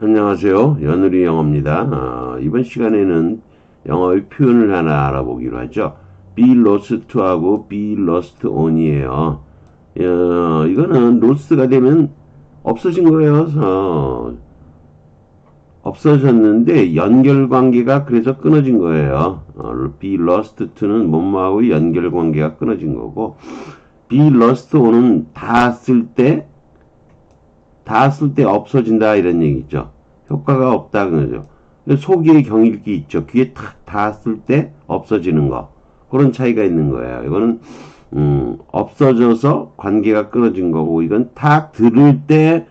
안녕하세요. 연우리 영어입니다. 어, 이번 시간에는 영어의 표현을 하나 알아보기로 하죠. be lost to하고 be lost on이에요. 어, 이거는 lost가 되면 없어진 거예요. 어, 없어졌는데 연결 관계가 그래서 끊어진 거예요. 어, be lost to는 뭐뭐하고 연결 관계가 끊어진 거고 be lost on은 다 쓸 때 다쓸때 없어진다 이런 얘기죠. 효과가 없다 그러죠. 속에 경일기 있죠. 그게 다쓸때 없어지는 거. 그런 차이가 있는 거예요. 이거는 음, 없어져서 관계가 끊어진 거고 이건 탁 들을 때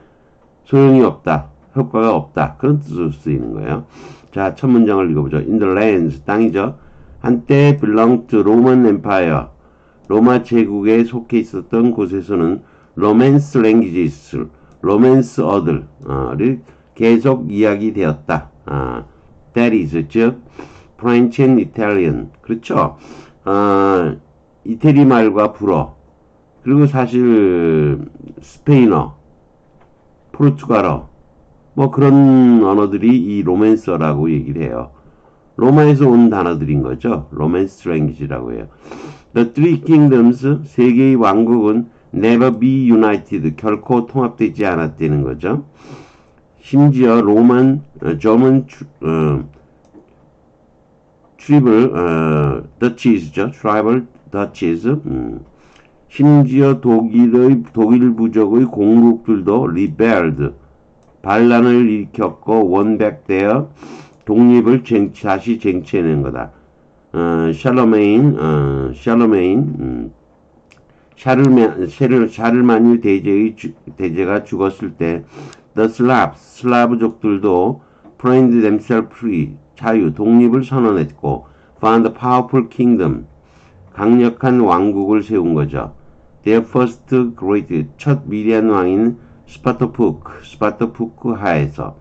소용이 없다. 효과가 없다. 그런 뜻으로 쓰이는 거예요. 자, 첫 문장을 읽어보죠. In the lands, 땅이죠. 한때 belonged to Roman Empire. 로마 제국에 속해 있었던 곳에서는 로맨스 랭귀지스, 로맨스어들을 계속 이야기되었다. 아, that is, 즉, French and Italian. 그렇죠? 아, 이태리 말과 불어. 그리고 사실 스페인어, 포르투갈어, 뭐 그런 언어들이 이 로맨서라고 얘기를 해요. 로마에서 온 단어들인 거죠. 로맨스 랭귀지라고 해요. The Three Kingdoms, 세 개의 왕국은 never be united, 결코 통합되지 않았다는 거죠. 심지어 로만, 어, 저문 어, 트리블 어, 더치즈죠. 트라이벌 더치즈. 음. 심지어 독일의 독일 부족의 공국들도 리벨드 반란을 일으켰고 원백되어 독립을 쟁, 다시 쟁취해낸 거다. 어, 샬로메인, 어, 샬로메인, 음, 샤르메, 샤르, 샤르마니 대제의 주, 대제가 죽었을 때 The Slavs, 슬라브족들도 find themselves free, 자유, 독립을 선언했고 found a powerful kingdom, 강력한 왕국을 세운 거죠. Their first great, 첫 미리한 왕인 스파토푸크, 스파토푸크 하에서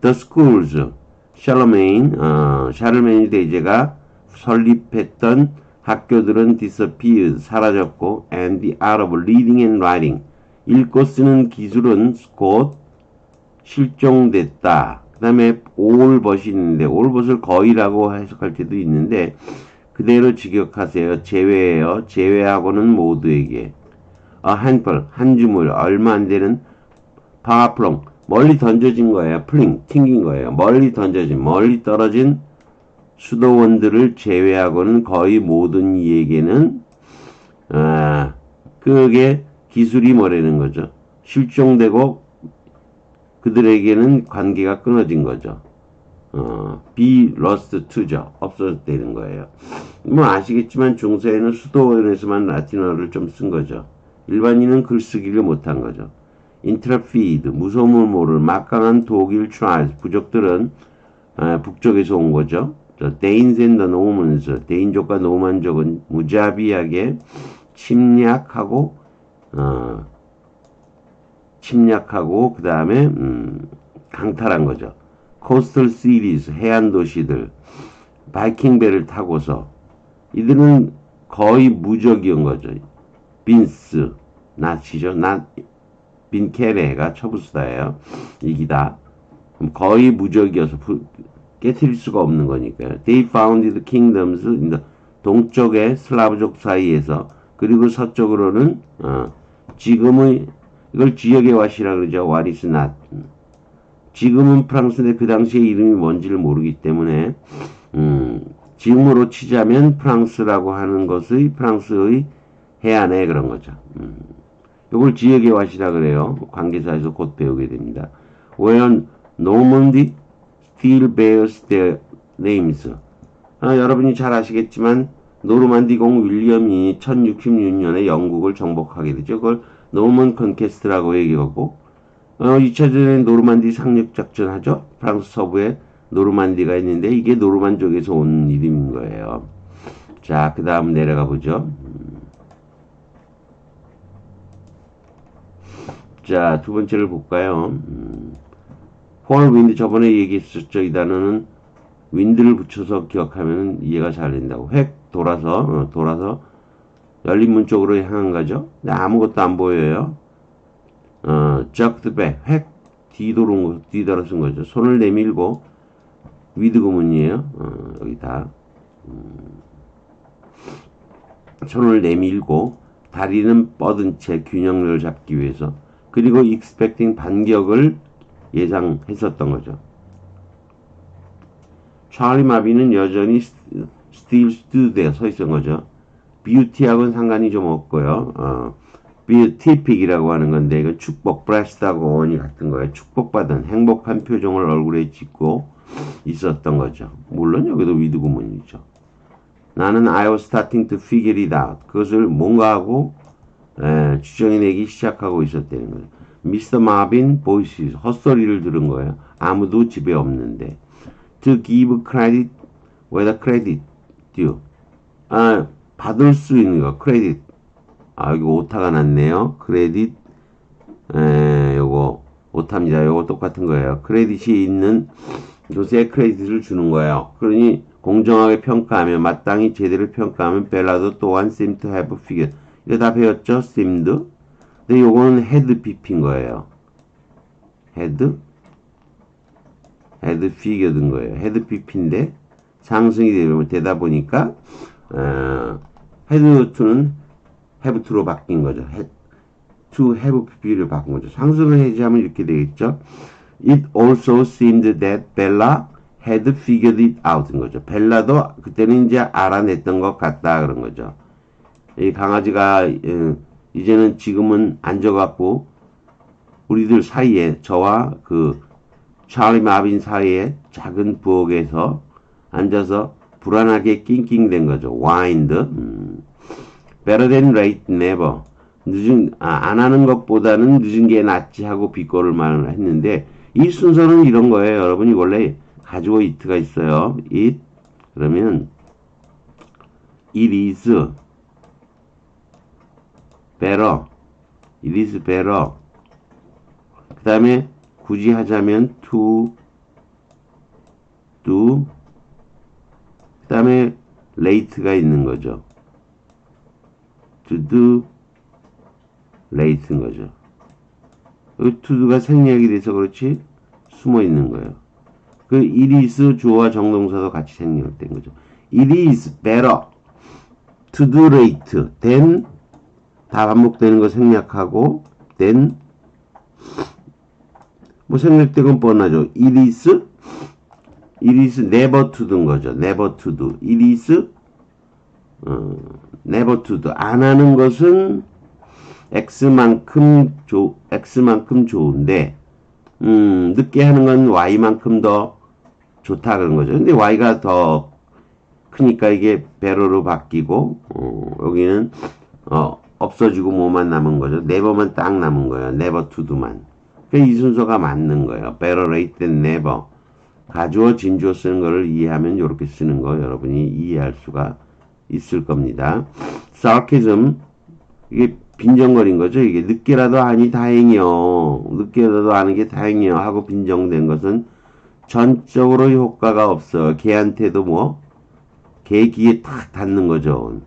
The schools, 샬로메인, 어, 샤르메인 대제가 설립했던 학교들은 disappeared, 사라졌고 and the art of reading and writing, 읽고 쓰는 기술은 곧 실종됐다. 그 다음에 올 벗이 있는데 올 벗을 거의라고 해석할 때도 있는데 그대로 직역하세요. 제외예요. 제외하고는 모두에게 어, 한벌, 한 주물, 얼마 안 되는 파플롱 멀리 던져진 거예요. 플링, 튕긴 거예요. 멀리 던져진, 멀리 떨어진 수도원들을 제외하고는 거의 모든 이에게는 아, 그게 기술이 뭐라는 거죠. 실종되고 그들에게는 관계가 끊어진 거죠. 어, be lost to죠. 없어졌다는 거예요. 뭐 아시겠지만 중세에는 수도원에서만 라틴어를 좀 쓴 거죠. 일반인은 글쓰기를 못한 거죠. 인트라피드, 무서움을 모를 막강한 독일 트라이스, 부족들은 아, 북쪽에서 온 거죠. 데인스 앤더 노먼스, 데인족과 노만족은 무자비하게 침략하고 어, 침략하고 그 다음에 음, 강탈한 거죠. 코스털 시리즈 해안 도시들 바이킹 배를 타고서 이들은 거의 무적이온 거죠. 빈스 나치죠. 나 빈케레가 처부수다예요. 이기다. 거의 무적이어서 부, 깨트릴 수가 없는 거니까요. They founded kingdoms in the 동쪽의 슬라브족 사이에서 그리고 서쪽으로는 어, 지금의 이걸 지역의 와시라 그러죠. What is not. 지금은 프랑스인데 그 당시에 이름이 뭔지를 모르기 때문에 음, 지금으로 치자면 프랑스라고 하는 것의 프랑스의 해안에 그런 거죠. 음. 이걸 지역의 와시라 그래요. 관계사에서 곧 배우게 됩니다. Where Normandy still bears their names. 아, 여러분이 잘 아시겠지만 노르만디 공 윌리엄이 1066년에 영국을 정복하게 되죠. 그걸 노먼 컨퀘스트라고 얘기하고 어, 2차전에 노르만디 상륙 작전 하죠. 프랑스 서부에 노르만디가 있는데 이게 노르만족에서 온 이름인 거예요. 자, 그 다음 내려가 보죠. 자, 두 번째를 볼까요? 음, 폴 윈드 저번에 얘기했었죠. 이 단어는 윈드를 붙여서 기억하면 이해가 잘 된다고. 획 돌아서 어, 돌아서 열린 문 쪽으로 향한 거죠. 근데 아무것도 안 보여요. 어, 적드 백, 획 뒤도로 뒤돌아 쓴 거죠. 손을 내밀고 위드 구문이에요. 어, 여기 다 음, 손을 내밀고 다리는 뻗은 채 균형을 잡기 위해서 그리고 expecting 반격을 예상했었던 거죠. 찰리 마비는 여전히 still stood에 서 있었던 거죠. 뷰티하고는 상관이 좀 없고요. 어, 뷰티픽이라고 하는 건데 이건 축복, 브레스트하고 원이 같은 거예요. 축복받은 행복한 표정을 얼굴에 짓고 있었던 거죠. 물론 여기도 위드 구문이죠. 나는 I was starting to figure it out. 그것을 뭔가 하고 에, 추정해내기 시작하고 있었다는 거예요. 미스터 마빈 보이스 헛소리를 들은 거예요. 아무도 집에 없는데. To give credit where credit due. 아, 받을 수 있는 거, 크레딧. 아, 여기 오타가 났네요. 크레딧, 에, 요거, 오타입니다. 요거 똑같은 거예요. 크레딧이 있는 곳에 크레딧을 주는 거예요. 그러니, 공정하게 평가하면, 마땅히 제대로 평가하면, 벨라도 또한 seem to have figured. 이거 다 배웠죠? seemed. 근데 요거는 had pp인 거예요. had, had figured인 거예요. had pp인데, 상승이 되다 보니까, 어, had to는 have to로 바뀐 거죠. had, to have pp를 바꾼 거죠. 상승을 해제하면 이렇게 되겠죠. It also seemed that Bella had figured it out인 거죠. 벨라도 그때는 이제 알아냈던 것 같다 그런 거죠. 이 강아지가 어, 이제는 지금은 앉아갖고 우리들 사이에 저와 그 찰리 마빈 사이에 작은 부엌에서 앉아서 불안하게 낑낑댄 거죠. 와인드. 음. Better than late, never. 늦은 아, 안 하는 것보다는 늦은 게 낫지 하고 비꼬를 말을 했는데 이 순서는 이런 거예요. 여러분이 원래 가지고 it가 있어요. it 그러면 it is better. it is better. 그 다음에 굳이 하자면 to do 그 다음에 late가 있는 거죠. to do late인 거죠. 여기 to do가 생략이 돼서 그렇지 숨어 있는 거예요. 그 it is 주어와 정동사도 같이 생략된 거죠. it is better to do late than 다 반복되는 거 생략하고 then 뭐 생략된 건 뻔하죠. it is it is never to do인 거죠. never to do. it is 어, never to do. 안 하는 것은 x만큼 조, x만큼 좋은데 음, 늦게 하는 건 y만큼 더 좋다 그런 거죠. 근데 y가 더 크니까 이게 배로로 바뀌고 어, 여기는 어, 없어지고 뭐만 남은 거죠. never만 딱 남은 거예요. to do만. 그이 순서가 맞는 거예요. better late than never. 가주어 진주어 쓰는 거를 이해하면 이렇게 쓰는 거 여러분이 이해할 수가 있을 겁니다. sarcasm 이게 빈정거린 거죠. 이게 늦게라도 하니 다행이요. 늦게라도 하는 게 다행이요. 하고 빈정된 것은 전적으로 효과가 없어. 걔한테도 뭐, 걔 귀에 탁 닿는 거죠.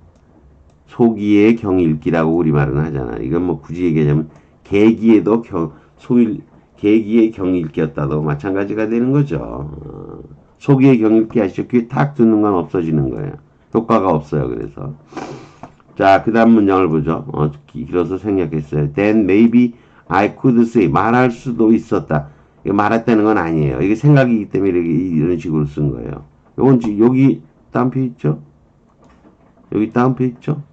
소기의 경일기라고 우리말은 하잖아. 이건 뭐 굳이 얘기하자면, 개 귀에도 경, 소일, 개 귀의 경일기였다도 마찬가지가 되는 거죠. 어, 소기의 경일기 아시죠? 귀에 탁 듣는 건 없어지는 거예요. 효과가 없어요. 그래서. 자, 그 다음 문장을 보죠. 어, 길어서 생략했어요. Then maybe I could say. 말할 수도 있었다. 이거 말했다는 건 아니에요. 이게 생각이기 때문에 이런 식으로 쓴 거예요. 요건 지- 여기 다운표 있죠? 여기 다운표 있죠?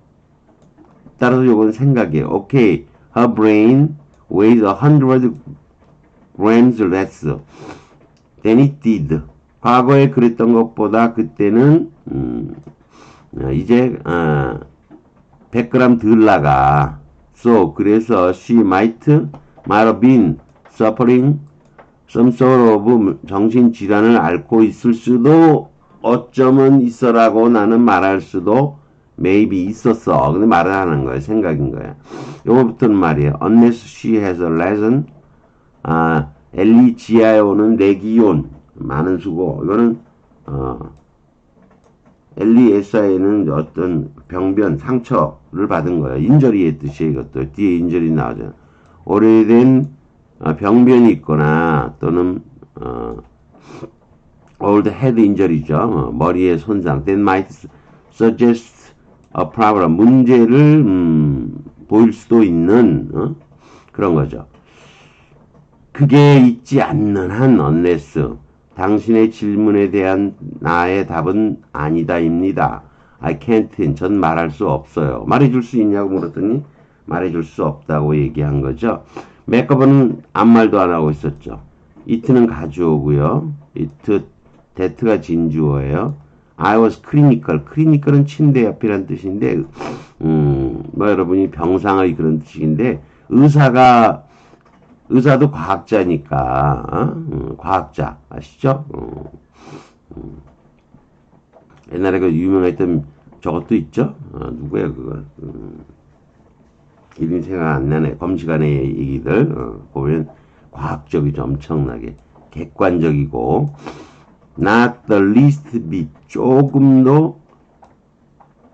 따라서 요건 생각이에요. Okay, her brain weighs a hundred grams less than it did. 과거에 그랬던 것보다 그때는 음, 어, 이제 어, 100g 덜 나가. So 그래서 she might might have been suffering some sort of 정신 질환을 앓고 있을 수도 어쩌면 있어라고 나는 말할 수도 maybe 있었어. 근데 말을 하는 거예요. 생각인 거예요. 요거부터는 말이에요. Unless she has a lesson. 아, 엘리지아에 오는 레기온. 많은 수고. 이거는, 어, 엘리에사에는 어떤 병변, 상처를 받은 거예요. 인절이의 뜻이에요. 이것도. 뒤에 인절이 나오잖아. 오래된 어, 병변이 있거나 또는 어, old head injury죠. 어, 머리의 손상. That might suggest a problem. 문제를 음, 보일 수도 있는 어? 그런 거죠. 그게 있지 않는 한 unless 당신의 질문에 대한 나의 답은 아니다입니다. I can't. 전 말할 수 없어요. 말해줄 수 있냐고 물었더니 말해줄 수 없다고 얘기한 거죠. 맥커버는 아무 말도 안 하고 있었죠. it는 가주어고요. it, that가 진주어예요. I was clinical. clinical은 침대 옆이란 뜻인데, 음, 뭐 여러분이 병상의 그런 뜻인데, 의사가, 의사도 과학자니까, 어? 음, 과학자, 아시죠? 어, 음. 옛날에 그 유명했던 저것도 있죠? 어, 누구야, 그거? 음, 이름이 생각 안 나네. 검시간의 얘기들, 어, 보면 과학적이죠. 엄청나게. 객관적이고, not the least bit 조금도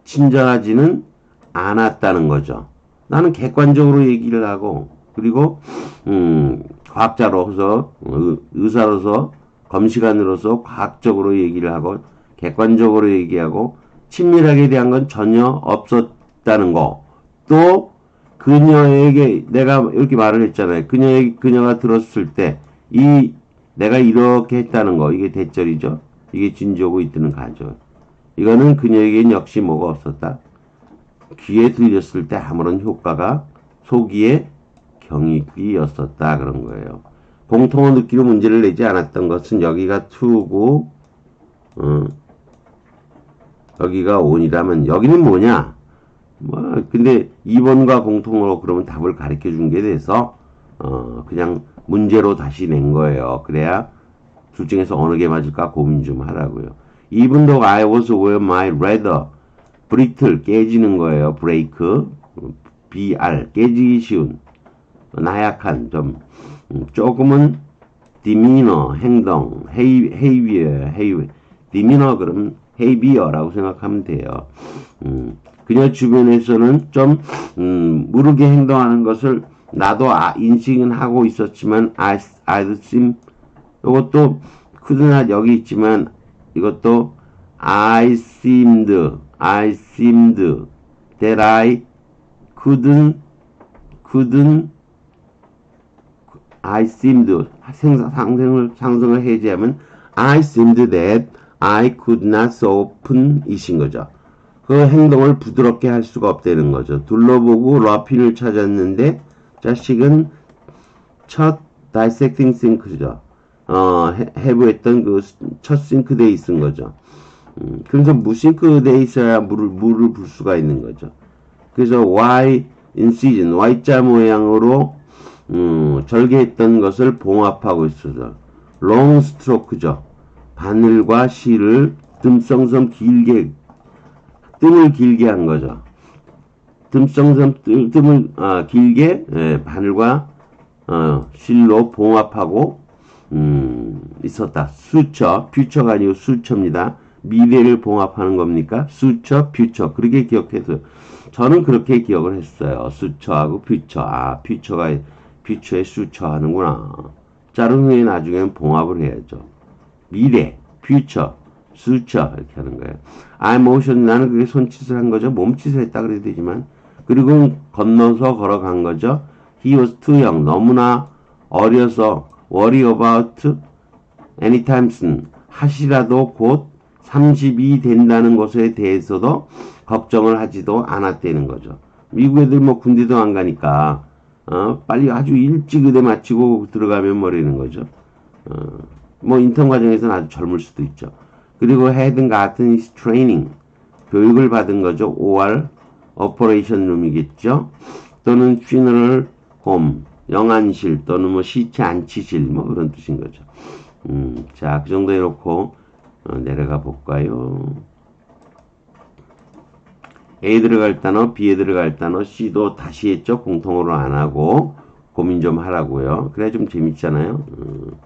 친절하지는 않았다는 거죠. 나는 객관적으로 얘기를 하고 그리고 음, 과학자로서 의- 의사로서 검시관으로서 과학적으로 얘기를 하고 객관적으로 얘기하고 친밀하게 대한 건 전혀 없었다는 거. 또 그녀에게 내가 이렇게 말을 했잖아요. 그녀의 그녀가 들었을 때 이 내가 이렇게 했다는 거 이게 대절이죠. 이게 진조고 있드는 가죠. 이거는 그녀에겐 역시 뭐가 없었다. 귀에 들렸을 때 아무런 효과가 소기에 경익이었었다 그런 거예요. 공통어 느끼로 문제를 내지 않았던 것은 여기가 to고 어, 여기가 on이라면 여기는 뭐냐? 뭐 근데 2번과 공통어로 그러면 답을 가르쳐 준 게 돼서 어, 그냥 문제로 다시 낸 거예요. 그래야 둘 중에서 어느 게 맞을까 고민 좀 하라고요. Even though I was aware my rather brittle 깨지는 거예요. break BR 깨지기 쉬운 나약한 좀 음, 조금은 demeanor 행동 behavior hey, demeanor 그럼 behavior라고 생각하면 돼요. 음, 그녀 주변에서는 좀 음, 무르게 행동하는 것을 나도 아, 인식은 하고 있었지만 I, I seem 이것도 couldn't 여기 있지만 이것도 I seemed I seemed that I couldn't couldn't I seemed 생사 상승을 상승을 해제하면 I seemed that I could not so open 이신 거죠. 그 행동을 부드럽게 할 수가 없다는 거죠. 둘러보고 러핀을 찾았는데 자식은 첫 dissecting sink죠. 어, 해- 해부했던 그 첫 싱크대에 있은 거죠. 음, 그래서 무싱크대에 있어야 물을, 물을 불 수가 있는 거죠. 그래서 Y incision, Y자 모양으로 음, 절개했던 것을 봉합하고 있어서 long stroke죠. 바늘과 실을 듬성섬 길게 뜸을 길게 한 거죠. 듬성섬 뜸- 뜸을 아, 길게 예, 바늘과 어, 실로 봉합하고 음, 있었다. 수처, 퓨처가 아니고 수처입니다. 미래를 봉합하는 겁니까? 수처, 퓨처. 그렇게 기억해서 저는 그렇게 기억을 했어요. 수처하고 퓨처. 아, 퓨처가 퓨처에 수처 하는구나. 자른 후에 나중에는 봉합을 해야죠. 미래, 퓨처, 수처 이렇게 하는 거예요. I'm motion 나는 그게 손짓을 한 거죠. 몸짓을 했다 그래도 되지만 그리고 건너서 걸어간 거죠. He was too young 너무나 어려서 worry about anytime soon 하시라도 곧 30이 된다는 것에 대해서도 걱정을 하지도 않았다는 거죠. 미국 애들 뭐 군대도 안 가니까 어, 빨리 아주 일찍 의대 마치고 들어가면 뭐라는 거죠. 어, 뭐 인턴 과정에서는 아주 젊을 수도 있죠. 그리고 헤든 같은 트레이닝 교육을 받은 거죠. 5월 오퍼레이션 룸이겠죠. 또는 funeral home 영안실 또는 뭐 시체 안치실 뭐 그런 뜻인 거죠. 음, 자, 그 정도 해놓고 어, 내려가 볼까요? A에 들어갈 단어, B에 들어갈 단어, C도 다시 했죠. 공통으로 안 하고 고민 좀 하라고요. 그래 좀 재밌잖아요. 음,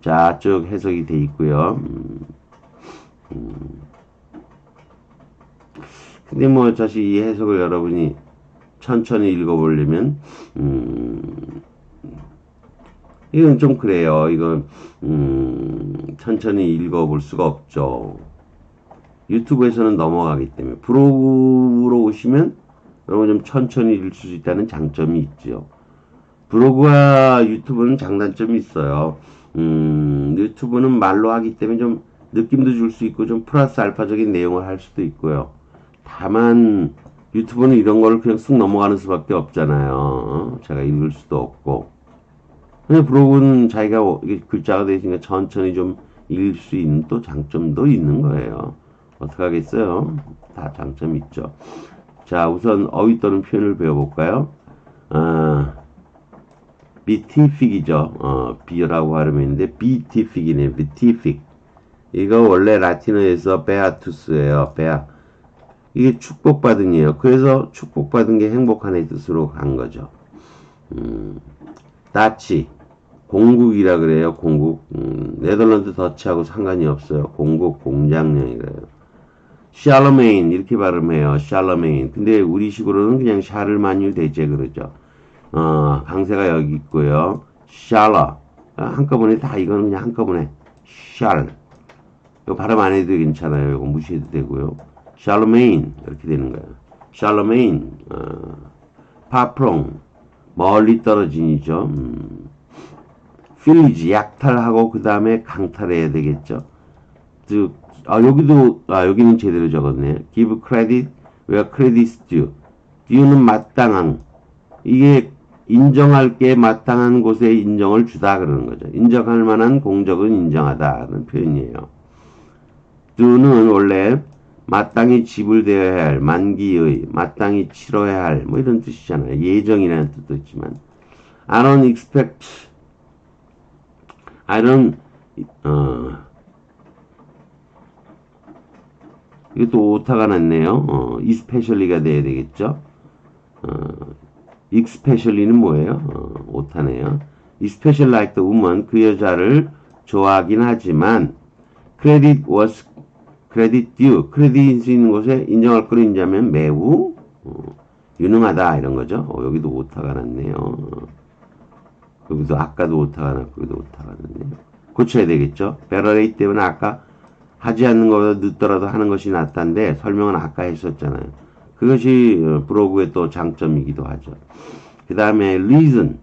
자, 쭉 해석이 돼 있고요. 음, 음. 근데 뭐 사실 이 해석을 여러분이 천천히 읽어보려면 음, 이건 좀 그래요. 이건 음, 천천히 읽어볼 수가 없죠. 유튜브에서는 넘어가기 때문에 브로그로 오시면 여러분 좀 천천히 읽을 수 있다는 장점이 있죠. 브로그와 유튜브는 장단점이 있어요. 음, 유튜브는 말로 하기 때문에 좀 느낌도 줄 수 있고 좀 플러스 알파적인 내용을 할 수도 있고요. 다만 유튜브는 이런 거를 그냥 쑥 넘어가는 수밖에 없잖아요. 어? 제가 읽을 수도 없고. 근데 브로그는 자기가 글자가 되시니까 천천히 좀 읽을 수 있는 또 장점도 있는 거예요. 어떡하겠어요? 다 장점이 있죠. 자, 우선 어휘 또는 표현을 배워볼까요? 아, 비티픽이죠. 어, 하려면 있는데 비티픽이네. 비티픽. 이거 원래 라틴어에서 베아투스예요. 베아. 이게 축복받은 이에요. 그래서 축복받은 게 행복한의 뜻으로 간 거죠. 음, 다치. 공국이라 그래요. 공국. 음, 네덜란드 더치하고 상관이 없어요. 공국 공장령이래요. 샬러메인 이렇게 발음해요. 샬러메인. 근데 우리식으로는 그냥 샤를만유 대제 그러죠. 어, 강세가 여기 있고요. 샬러. 아, 한꺼번에 다 이거는 그냥 한꺼번에 샬. 이거 발음 안 해도 괜찮아요. 이거 무시해도 되고요. 샬러메인 이렇게 되는 거예요. 샬러메인. 어, 파프롱. 멀리 떨어진이죠. 음. 필리지 약탈하고 그 다음에 강탈해야 되겠죠. 즉, 아 여기도 아 여기는 제대로 적었네. Give credit where credit is due. due는 마땅한 이게 인정할 게 마땅한 곳에 인정을 주다 그러는 거죠. 인정할 만한 공적은 인정하다는 표현이에요. due는 원래 마땅히 지불되어야 할 만기의 마땅히 치러야 할 뭐 이런 뜻이잖아요. 예정이라는 뜻도 있지만 I don't expect I don't 어 이것도 오타가 났네요. 어, especially가 돼야 되겠죠. 어, especially는 뭐예요? 어, 오타네요. especially like the woman 그 여자를 좋아하긴 하지만 credit was credit due 크레딧이 있는 곳에 인정할 거를 인정하면 매우 어, 유능하다 이런 거죠. 어, 여기도 오타가 났네요. 어, 여기도 아까도 오타가 났고 여기도 오타가 났네요. 고쳐야 되겠죠. 베러레이 때문에 아까 하지 않는 것보다 늦더라도 하는 것이 낫다는데 설명은 아까 했었잖아요. 그것이 어, 브로그의 또 장점이기도 하죠. 그 다음에 reason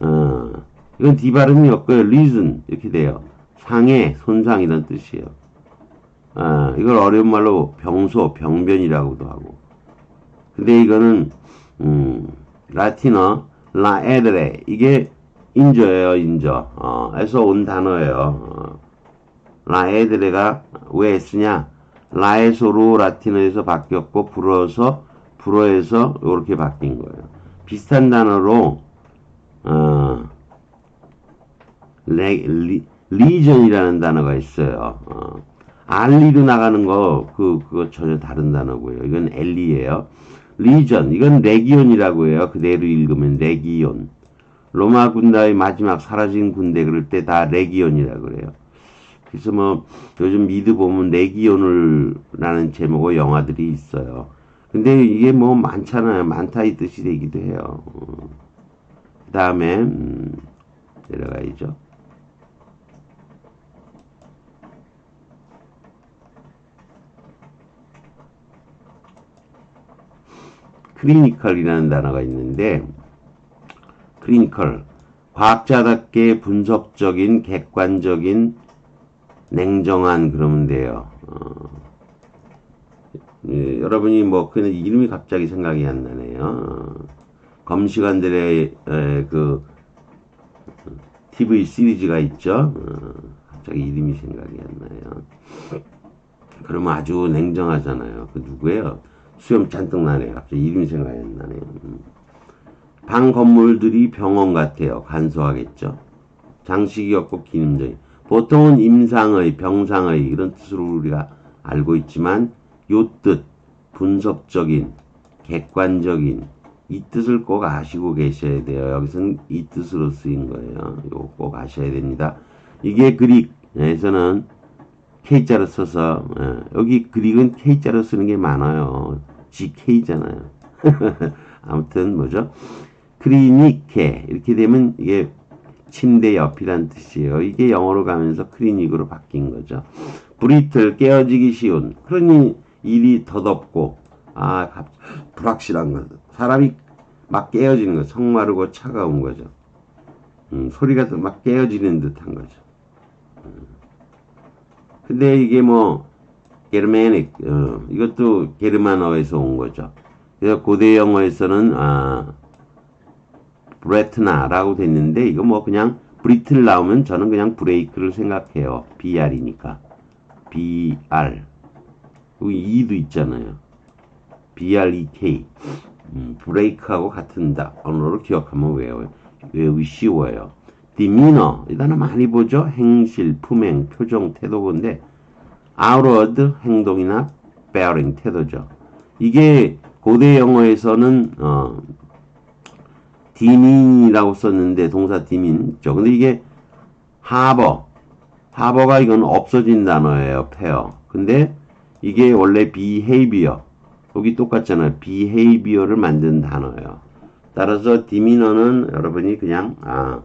어, 이건 D 발음이 없고요. reason 이렇게 돼요. 상해, 손상 이런 뜻이에요. 아, 이걸 어려운 말로 병소, 병변이라고도 하고. 근데 이거는 음, 라틴어 라에드레 이게 인저예요, 인저. 어, 에서 온 단어예요. 어, 라에드레가 왜 쓰냐? 라에소로 라틴어에서 바뀌었고 불어서 불어에서 이렇게 바뀐 거예요. 비슷한 단어로 어, 레, 리, 리전이라는 단어가 있어요. 어, 알리로 나가는 거, 그, 그거 전혀 다른 단어고요. 이건 엘리예요. 리전, 이건 레기온이라고 해요. 그대로 읽으면 레기온. 로마 군대의 마지막 사라진 군대 그럴 때 다 레기온이라고 그래요. 그래서 뭐 요즘 미드 보면 레기온을 라는 제목의 영화들이 있어요. 근데 이게 뭐 많잖아요. 많다 이 뜻이 되기도 해요. 그 다음에 음, 내려가야죠. 크리니컬이라는 단어가 있는데 크리니컬 과학자답게 분석적인 객관적인 냉정한 그러면 돼요. 어, 예, 여러분이 뭐 그냥 이름이 갑자기 생각이 안 나네요. 어, 검시관들의 에, 그 TV 시리즈가 있죠. 어, 갑자기 이름이 생각이 안 나요. 그러면 아주 냉정하잖아요. 그 누구예요? 수염 잔뜩 나네요. 갑자기 이름이 생각이 안 나네요. 음. 방 건물들이 병원 같아요. 간소하겠죠. 장식이 없고 기능적인. 보통은 임상의, 병상의 이런 뜻으로 우리가 알고 있지만 요 뜻, 분석적인, 객관적인 이 뜻을 꼭 아시고 계셔야 돼요. 여기서는 이 뜻으로 쓰인 거예요. 이거 꼭 아셔야 됩니다. 이게 그릭에서는 K자로 써서 예, 여기 그릭은 K자로 쓰는 게 많아요. GK잖아요. 아무튼 뭐죠? 크리니케 이렇게 되면 이게 침대 옆이란 뜻이에요. 이게 영어로 가면서 클리닉으로 바뀐 거죠. 브리틀 깨어지기 쉬운. 그러니 일이 더덥고 아 갑- 불확실한 거. 사람이 막 깨어지는 거. 성마르고 차가운 거죠. 음, 소리가 막 깨어지는 듯한 거죠. 음. 근데 이게 뭐 게르메닉 어, 이것도 게르만어에서 온 거죠. 그래서 고대 영어에서는 아 브레트나라고 됐는데 이거 뭐 그냥 브리틀 나오면 저는 그냥 브레이크를 생각해요. BR이니까. BR. 여기 E도 있잖아요. BREK. 음, 브레이크하고 같은 다 언어로 기억하면 외워요. 외우기 쉬워요. 디미너 이 단어 많이 보죠. 행실, 품행, 표정, 태도인데 outward 행동이나 bearing 태도죠. 이게 고대 영어에서는 어, 디민이라고 썼는데 동사 디민죠. 근데 이게 하버 하버가 이건 없어진 단어예요. 페어. 근데 이게 원래 behavior 여기 똑같잖아요. behavior를 만든 단어예요. 따라서 디미너는 여러분이 그냥 아,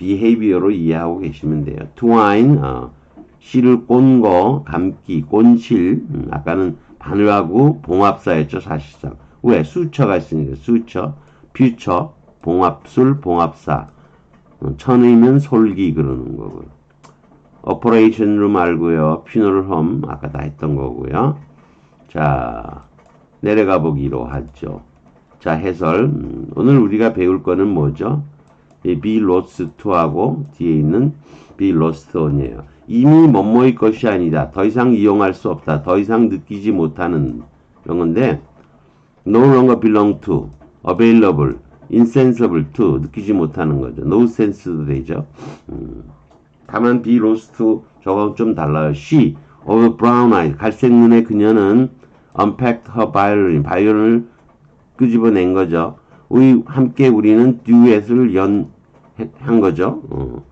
behavior로 이해하고 계시면 돼요. twine 어, 실을 꼰 거, 감기, 꼰실 음, 아까는 바늘하고 봉합사였죠 사실상. 왜? 수처가 있으니까 수처, 퓨처, 봉합술, 봉합사. 어, 천의면 솔기 그러는 거고요. 오퍼레이션으로 말고요. 퓨너럴 홈 아까 다 했던 거고요. 자 내려가 보기로 하죠. 자 해설 음, 오늘 우리가 배울 거는 뭐죠? To하고 뒤에 있는 on이에요. 이미 뭐뭐의 것이 아니다. 더 이상 이용할 수 없다. 더 이상 느끼지 못하는 이런 건데 no longer belong to, available, insensible to 느끼지 못하는 거죠. no sense도 되죠. 음. 다만 to 저거 좀 달라요. she of brown eyes 갈색 눈의 그녀는 unpacked her violin 바이올린을 끄집어낸 거죠. 우리 함께 우리는 듀엣을 연한 거죠. 어.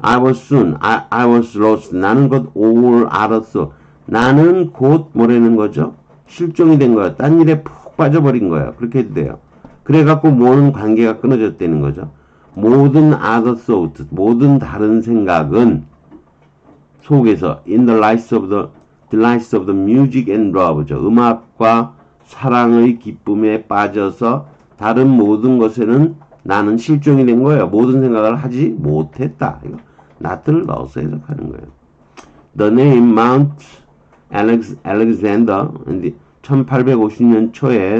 I was soon, I, I was lost. 나는 곧 all 알았어. 나는 곧 뭐라는 거죠? 실종이 된 거야. 딴 일에 푹 빠져버린 거야. 그렇게 해도 돼요. 그래갖고 모든 관계가 끊어졌다는 거죠. 모든 other thought, 모든 다른 생각은 속에서 in the lights of the delights of the music and love죠. 음악과 사랑의 기쁨에 빠져서 다른 모든 것에는 나는 실종이 된 거예요. 모든 생각을 하지 못했다. 이거 not를 넣어서 해석하는 거예요. The name Mount Alex, Alexander 1850년 초에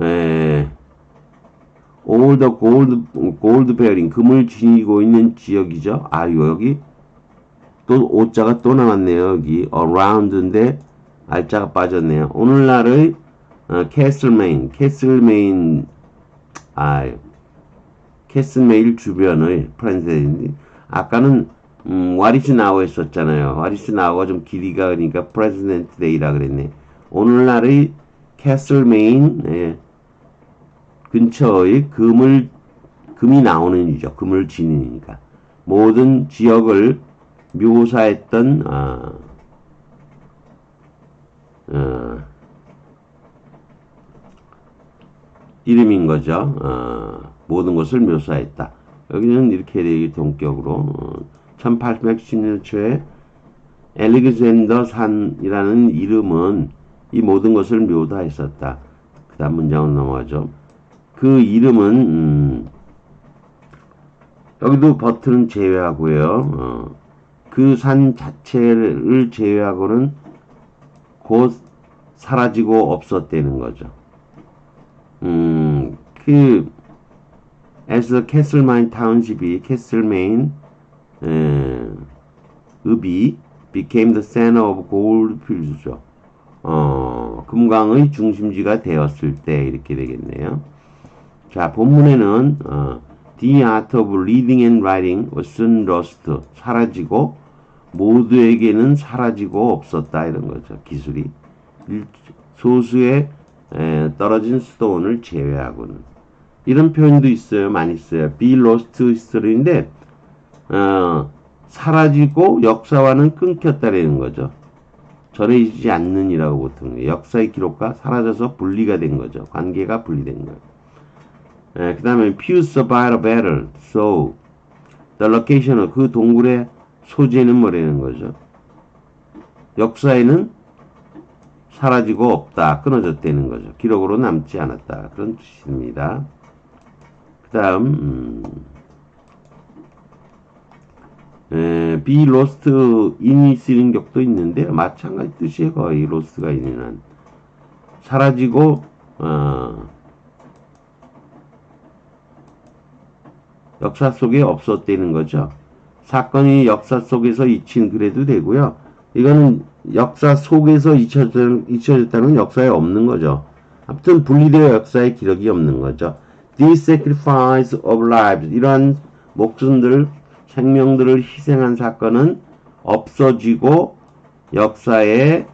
에, all the gold, gold bearing 금을 지니고 있는 지역이죠. 아 여기 또 오자가 또 나왔네요. 여기 around인데 알자가 빠졌네요. 오늘날의 어, 캐슬메인, 캐슬메인, 아, 캐슬메일 주변의 프렌즈인데 아까는 음, 와리스 나우 했었잖아요. 와리스 나우가 좀 길이가 그러니까 프레지던트 데이라 그랬네. 오늘날의 캐슬메인 예, 근처의 금을 금이 나오는 이죠. 금을 지니니까 모든 지역을 묘사했던 아, 어, 이름인 거죠. 어, 모든 것을 묘사했다. 여기는 이렇게 되기 동격으로 어, 1810년 초에 엘리그젠더 산이라는 이름은 이 모든 것을 묘사했었다. 그 다음 문장으로 넘어가죠. 그 이름은 음, 여기도 버튼은 제외하고요. 어, 그 산 자체를 제외하고는 곧 사라지고 없었다는 거죠. 음, 그 as the Castlemine township이 Castlemane 에, 읍이 became the center of gold fields죠. 어, 금광의 중심지가 되었을 때 이렇게 되겠네요. 자, 본문에는 어, The art of reading and writing was soon lost. 사라지고 모두에게는 사라지고 없었다 이런 거죠. 기술이 일- 소수의 에, 떨어진 스톤을 제외하고는 이런 표현도 있어요. 많이 써요. be lost history인데 어, 사라지고 역사와는 끊겼다라는 거죠. 전해지지 않는이라고 보통. 역사의 기록과 사라져서 분리가 된 거죠. 관계가 분리된 거예요. 그 다음에 few survive a battle, so the location, 그 동굴의 소재는 뭐라는 거죠? 역사에는 사라지고 없다, 끊어졌다는 거죠. 기록으로 남지 않았다. 그런 뜻입니다. 그 다음, 음, 에, be lost in이 쓰는 격도 있는데, 마찬가지 뜻이에요. 거의 lost가 in은. 사라지고, 어, 역사 속에 없었다는 거죠. 사건이 역사 속에서 잊힌 그래도 되고요. 이거는 역사 속에서 잊혀졌, 잊혀졌다는 건 역사에 없는 거죠. 아무튼 분리되어 역사에 기록이 없는 거죠. This sacrifice of lives 이러한 목숨들, 생명들을 희생한 사건은 없어지고 역사에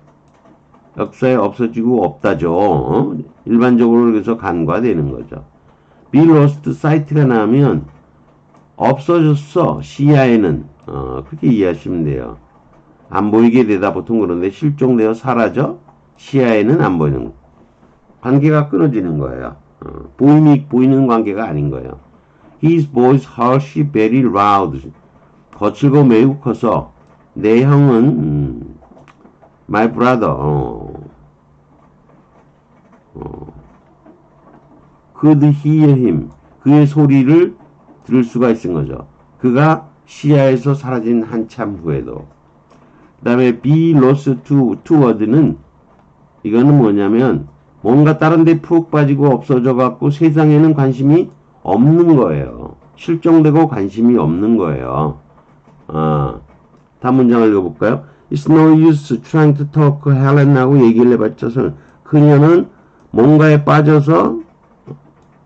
역사에 없어지고 없다죠. 어? 일반적으로 그래서 간과되는 거죠. Be lost sight가 나면 없어졌어. 시야에는 어, 그렇게 이해하시면 돼요. 안 보이게 되다 보통 그런데 실종되어 사라져 시야에는 안 보이는 거. 관계가 끊어지는 거예요. 어, 보임이 보이는 관계가 아닌 거예요. His voice harsh, very loud. 거칠고 매우 커서 내 형은 음, my brother 어, 어, could 그의 소리를 들을 수가 있은 거죠. 그가 시야에서 사라진 한참 후에도 그 다음에 be lost to, toward는 이거는 뭐냐면 뭔가 다른 데 푹 빠지고 없어져 갖고 세상에는 관심이 없는 거예요. 실종되고 관심이 없는 거예요. 아, 다음 문장을 읽어볼까요? It's no use trying to talk Helen하고 얘기를 해봤자서 그녀는 뭔가에 빠져서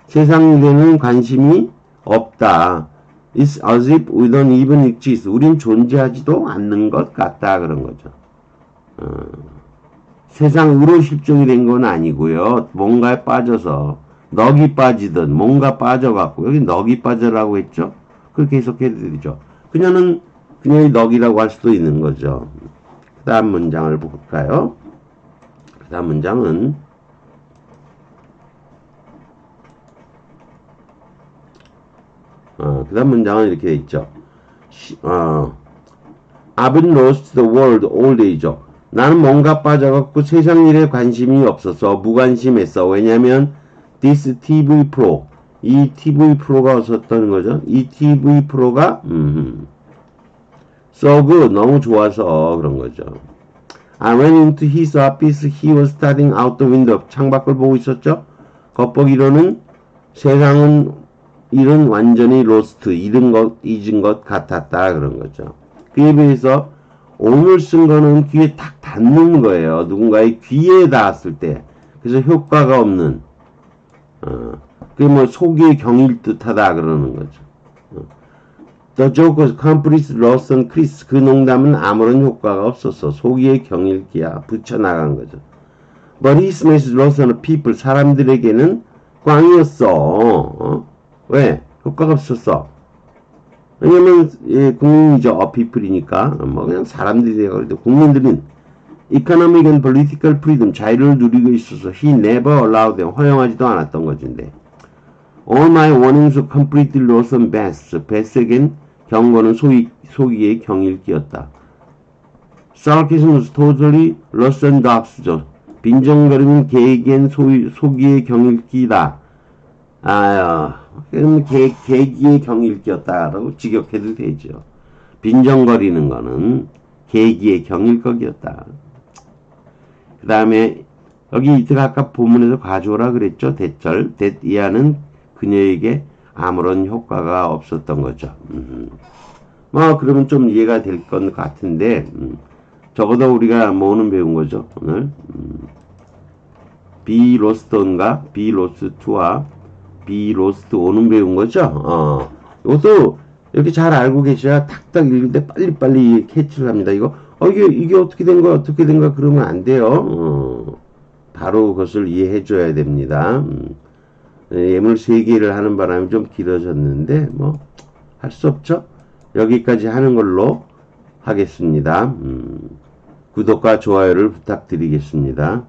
세상에 대는 관심이 없다. It's as if we don't even exist. 우린 존재하지도 않는 것 같다. 그런 거죠. 어, 세상으로 실종이 된 건 아니고요. 뭔가에 빠져서 넋이 빠지든 뭔가 빠져갖고 여기 넋이 빠져라고 했죠. 그렇게 해석해드리죠. 그녀는 그녀의 넋이라고 할 수도 있는 거죠. 그 다음 문장을 볼까요? 그 다음 문장은 어, 그 다음 문장은 이렇게 돼 있죠. 시, 어, I've been lost the world all day죠. 나는 뭔가 빠져갖고 세상 일에 관심이 없어서 무관심했어. 왜냐면 this TV 프로 이 TV 프로가 없었다는 거죠. 이 TV 프로가 음, so good 너무 좋아서 그런 거죠. I ran into his office. He was staring out the window. 창밖을 보고 있었죠. 겉보기로는 세상은 일은 완전히 로스트, 잃은 것, 잊은 것 같았다. 그런 거죠. 그에 비해서 오늘 쓴 거는 귀에 탁 닿는 거예요. 누군가의 귀에 닿았을 때. 그래서 효과가 없는, 어, 그게 뭐 속의 경일 듯 하다. 그러는 거죠. 어. The joke was complete loss on Chris. 그 농담은 아무런 효과가 없었어. 속의 경일기야. 붙여나간 거죠. But his message lost on people. 사람들에게는 꽝이었어. 어? 왜? 효과가 없었어. 왜냐면 예, 국민이죠. 어피플이니까 뭐 그냥 사람들이 되고 그래도 국민들은 economic and political freedom 자유를 누리고 있어서 he never allowed them 허용하지도 않았던 것인데 all my warnings completely lost on Bess. Bess에겐 경고는 소위, 소기의 경일기였다. sarcasm was totally lost on Dogs죠. 빈정거리는 개에겐 소위, 소기의 경일기다. 아유, 그럼 개, 개기의 경일 기였다라고 직역해도 되죠. 빈정거리는 거는 개기의 경일거기였다. 그 다음에 여기 이틀 아까 본문에서 가져오라 그랬죠. 대절, 대이하는 그녀에게 아무런 효과가 없었던 거죠. 음. 뭐 그러면 좀 이해가 될 것 같은데 음. 적어도 우리가 뭐는 배운 거죠 오늘 음. 비 로스트인가 비 로스트와 비 로스트 오는 배운 거죠. 어. 이것도 이렇게 잘 알고 계셔야 탁탁 때 빨리빨리 캐치를 합니다. 이거 어 이게 이게 어떻게 된 거야 어떻게 된 거야 그러면 안 돼요. 어. 바로 그것을 이해해 줘야 됩니다. 음. 네, 예물 세 개를 하는 바람에 좀 길어졌는데 뭐 할 수 없죠. 여기까지 하는 걸로 하겠습니다. 음, 구독과 좋아요를 부탁드리겠습니다.